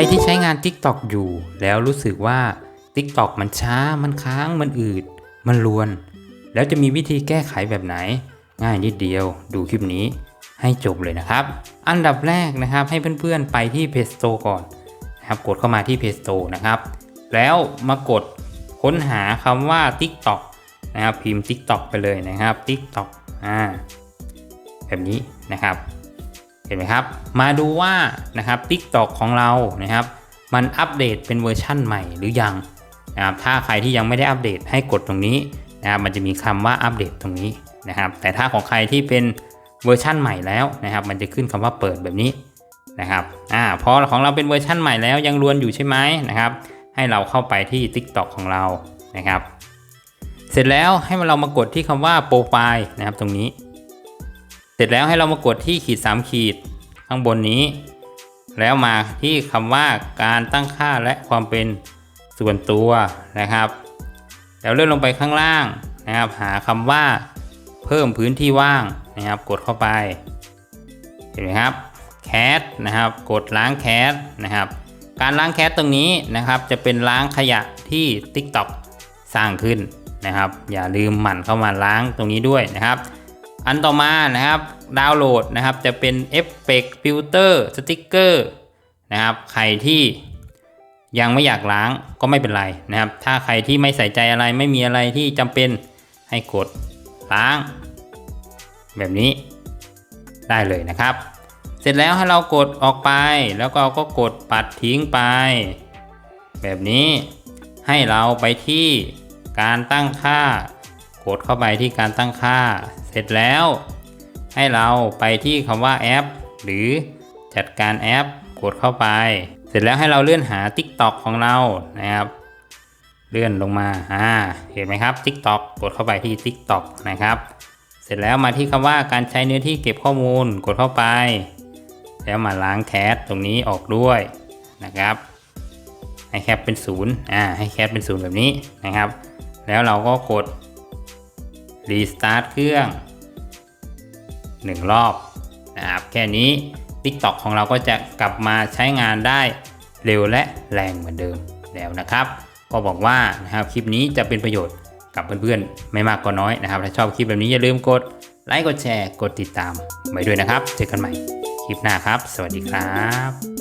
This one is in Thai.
รที่ใช้งาน TikTok อยู่ แล้วรู้สึกว่า TikTok มันช้ามันค้างมันอืด มันลวน แล้วจะมีวิธีแก้ไขแบบไหน ง่ายนิดเดียวดูคลิปนี้ให้จบเลยนะครับ อันดับแรกนะครับให้เพื่อนๆไปที่ Play Store ก่อนนะครับกดเข้ามาที่ Play Store นะครับ แล้วมากดค้นหาคำว่า TikTok นะครับพิมพ์ TikTok ไปเลยนะครับ TikTok อ่าแบบนี้นะครับ เห็นไหมครับ มาดูว่านะครับ TikTok ของเรานะครับ มันอัปเดตเป็นเวอร์ชั่นใหม่หรือยังนะครับถ้าใครที่ยังไม่ได้อัปเดตให้กดตรงนี้นะครับมันจะมีคำว่าอัปเดตตรงนี้นะครับ แต่ถ้าของใครที่เป็นเวอร์ชั่นใหม่แล้วนะครับ มันจะขึ้นคำว่าเปิดแบบนี้นะครับอ่าพอของเราเป็นเวอร์ชั่นใหม่แล้วยังรวนอยู่ใช่ไหมนะครับ ให้เราเข้าไปที่ TikTok ของเรานะครับ เสร็จแล้วให้เรามากดที่คำว่าโปรไฟล์นะครับตรงนี้ สร็จแล้วให้เรามากดที่ขีด 3 ขีดข้างบนนี้ แล้วมาที่คำว่าการตั้งค่าและความเป็นส่วนตัวนะครับ แล้วเลื่อนลงไปข้างล่างนะครับ หาคำว่าเพิ่มพื้นที่ว่างนะครับ กดเข้าไปเห็นไหมครับแคสนะครับ กดล้างแคสนะครับ การล้างแคสตรงนี้นะครับ จะเป็นล้างขยะที่ TikTok สร้างขึ้นนะครับ อย่าลืมหมั่นเข้ามาล้างตรงนี้ด้วยนะครับ อันต่อมานะครับดาวน์โหลดนะครับจะเป็นเอฟเฟกต์ฟิลเตอร์สติกเกอร์นะครับใครที่ยังไม่อยากล้างก็ไม่เป็นไรนะครับ ถ้าใครที่ไม่ใส่ใจอะไรไม่มีอะไรที่จำเป็นให้กดล้าง แบบนี้ได้เลยนะครับ เสร็จแล้วให้เรากดออกไปแล้วก็เราก็กดปัดทิ้งไป แบบนี้ให้เราไปที่การตั้งค่ากดเข้าไปที่การตั้งค่า เสร็จแล้ว ให้เราไปที่คำว่าแอปหรือจัดการแอปกดเข้าไป เสร็จแล้วให้เราเลื่อนหา TikTok ของเรานะครับ เลื่อนลงมาอ่าเห็นไหมครับ TikTok กดเข้าไปที่ TikTok นะครับ เสร็จแล้วมาที่คำว่าการใช้เนื้อที่เก็บข้อมูลกดเข้าไป แล้วมาล้างแคสตรงนี้ออกด้วยนะครับให้แคปเป็นศูนย์อ่าให้แคปเป็นศูนย์แบบนี้นะครับ แล้วเราก็กด รีสตาร์ทเครื่อง 1 รอบนะครับแค่นี้ TikTok ของเราก็จะกลับมาใช้งานได้เร็วและแรงเหมือนเดิมแล้วนะครับ ก็บอกว่านะครับคลิปนี้จะเป็นประโยชน์กับเพื่อนๆ ไม่มากก็น้อยนะครับ ถ้าชอบคลิปแบบนี้อย่าลืมกดไลค์กดแชร์กดติดตามไว้ด้วยนะครับ เจอกันใหม่คลิปหน้าครับ สวัสดีครับ